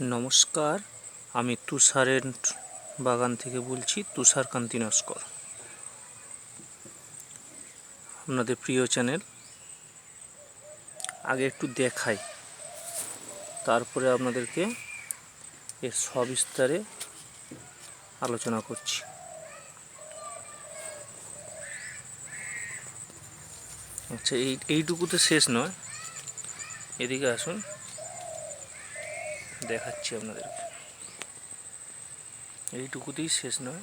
নমস্কার, আমি তুষারের বাগান থেকে বলছি তুষার কান্তি নস্কর। আপনাদের প্রিয় চ্যানেল, আগে একটু দেখাই। তারপরে আপনাদেরকে এর সবিস্তারে আলোচনা করছি। আচ্ছা এই, এইটুকুতে শেষ নয়। এদিকে আসুন। দেখাচ্ছি আপনাদেরকে। এইটুকুতেই শেষ নয়।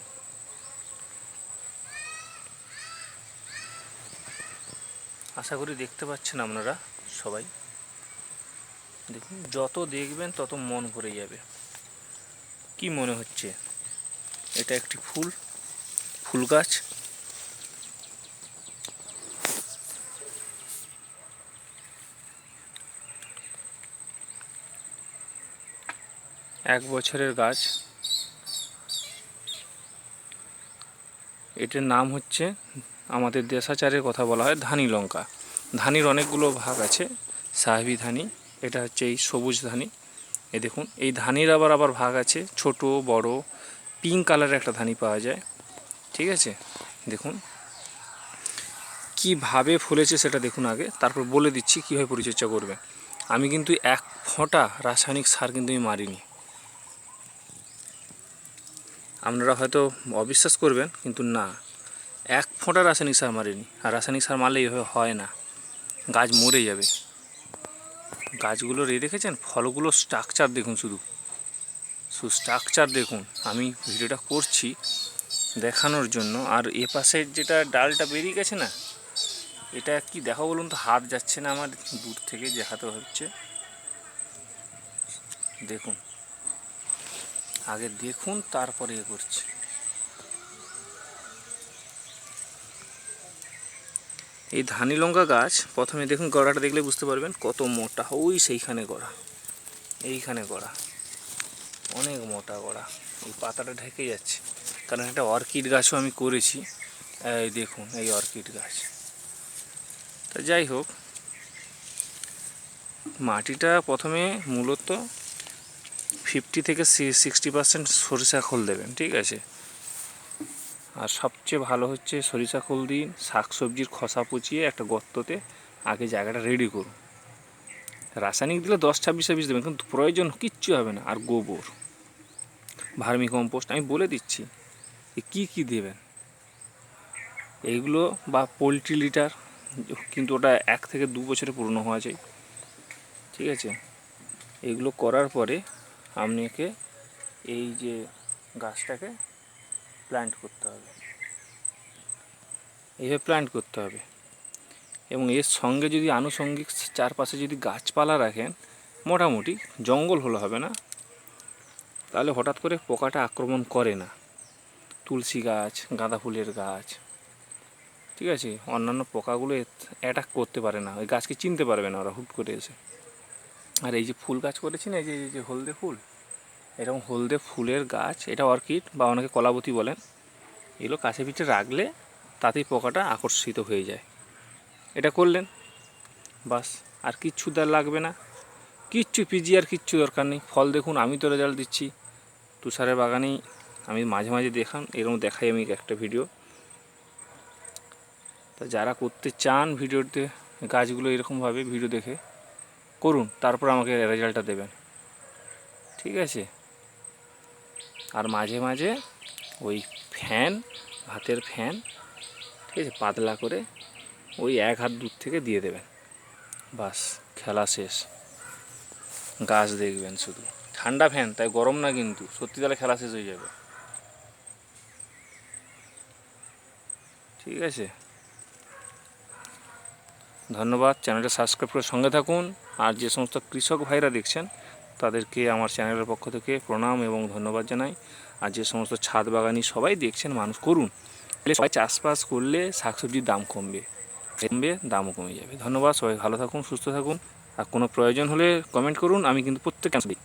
আশা করি দেখতে পাচ্ছেন আপনারা সবাই। দেখুন, যত দেখবেন তত মন ভরে যাবে। কি মনে হচ্ছে? এটা একটি ফুল ফুল গাছ। এক বছরের গাছ। এটার নাম হচ্ছে, আমাদের দেশাচারের কথা বলা হয় ধানি লঙ্কা। ধানির অনেকগুলো ভাগ আছে, সাহেবি ধানি, এটা হচ্ছে এই সবুজ ধানি। এ দেখুন, এই ধানির আবার আবার ভাগ আছে, ছোট, বড়, পিঙ্ক কালারের একটা ধানি পাওয়া যায়, ঠিক আছে? দেখুন, কীভাবে ফলেছে সেটা দেখুন আগে, তারপর বলে দিচ্ছি কীভাবে পরিচর্যা করবে। আমি কিন্তু এক ফোঁটা রাসায়নিক সার কিন্তু আমি মারিনি। আপনারা হয়তো অবিশ্বাস করবেন, কিন্তু না। এক ফোঁটা রাসায়নিক সার মারিনি, আর রাসায়নিক সার মারলে এইভাবে হয় না। গাছ মরে যাবে। গাছগুলো রে দেখেছেন? ফলগুলো স্ট্রাকচার দেখুন শুধু। শুধু স্ট্রাকচার দেখুন। আমি ভিডিওটা করছি দেখানোর জন্য। আর এ পাশের যেটা ডালটা বেরিয়ে গেছে না, এটা কি দেখো বলুন তো? হাত যাচ্ছে না আমার, দূর থেকে দেখাতে হচ্ছে। দেখুন। আগে দেখুন, তারপরে এ করছি। এই ধানি লঙ্কা গাছ, প্রথমে দেখুন গড়াটা দেখলে বুঝতে পারবেন কত মোটা। ওই সেইখানে গড়া, এইখানে গড়া। অনেক মোটা গড়া। এই পাতাটা ঢেকে যাচ্ছে। কারণ একটা অর্কিড গাছও আমি করেছি। এই দেখুন, এই অর্কিড গাছ। তা যাই হোক, মাটিটা প্রথমে মূলত ফিফটি থেকে সিক্সটি পার্সেন্ট সরিষা খোল দেবেন, ঠিক আছে? আর সবচেয়ে ভালো হচ্ছে সরিষা খোল দিন, শাক সবজির খসা পচিয়ে একটা গর্ততে আগে জায়গাটা রেডি করুন। রাসায়নিক দিলে দশ, ছাব্বিশ ছাব্বিশ দেবেন, কিন্তু প্রয়োজন কিচ্ছু হবে না, আর গোবর। ভার্মি কম্পোস্ট, আমি বলে দিচ্ছি কী কী দেবেন? এইগুলো বা পোলট্রি লিটার, কিন্তু ওটা এক থেকে দু বছরে পুরনো হওয়া যায় ঠিক আছে? এগুলো করার পরে আপনাকে এই যে গাছটাকে প্ল্যান্ট করতে হবে। এইভাবে প্ল্যান্ট করতে হবে এবং এর সঙ্গে যদি আনুষঙ্গিক চারপাশে যদি গাছপালা রাখেন, মোটামুটি জঙ্গল হলে হবে না। তাহলে হঠাৎ করে পোকাটা আক্রমণ করে না। তুলসী গাছ, গাঁদা ফুলের গাছ, ঠিক আছে? অন্যান্য পোকাগুলো অ্যাটাক করতে পারে না। ওই গাছকে চিনতে পারবে না ওরা হুট করে এসে। আর এই যে ফুল গাছ করেছি না এই যে যে হলদে ফুল, এরকম হলদে ফুলের গাছ, এটা অর্কিড বা অনেকে কলাবতী বলেন, এগুলো কাছে পিঠে রাখলে তাতেই পোকাটা আকর্ষিত হয়ে যায়। এটা করলেন, বাস, আর কিচ্ছু তার লাগবে না। কিচ্ছু পিজি আর কিচ্ছু দরকার নেই। ফল দেখুন, আমি তো রেজাল্ট দিচ্ছি। তুষারের বাগানেই আমি মাঝে মাঝে দেখান, এরকম দেখাই আমি একটা ভিডিও তা যারা করতে চান ভিডিওতে, গাছগুলো এরকমভাবে ভিডিও দেখে করুন, তারপর আমাকে রেজাল্টটা দেবেন। ঠিক আছে? আর মাঝে মাঝে ওই ফ্যান ভাতের ফ্যান, ঠিক আছে, পাতলা করে ওই এক হাত দূর থেকে দিয়ে দেবেন। বাস, খেলা শেষ। গাছ দেখবেন শুধু। ঠান্ডা ফ্যান, তাই গরম না কিন্তু। সত্যি তাহলে খেলা শেষ হয়ে যাবে। ঠিক আছে? ধন্যবাদ। চ্যানেলটা সাবস্ক্রাইব করে সঙ্গে থাকুন। আর যে সমস্ত কৃষক ভাইরা দেখছেন, তাদেরকে আমার চ্যানেলের পক্ষ থেকে প্রণাম এবং ধন্যবাদ জানাই। আর যে সমস্ত ছাদ বাগানি সবাই দেখছেন, মানুষ করুন। সবাই চাষবাস করলে শাকসবজির দাম কমবে। কমবে, দামও কমে যাবে। ধন্যবাদ, সবাই ভালো থাকুন, সুস্থ থাকুন। আর কোনো প্রয়োজন হলে কমেন্ট করুন, আমি কিন্তু প্রত্যেক দিই।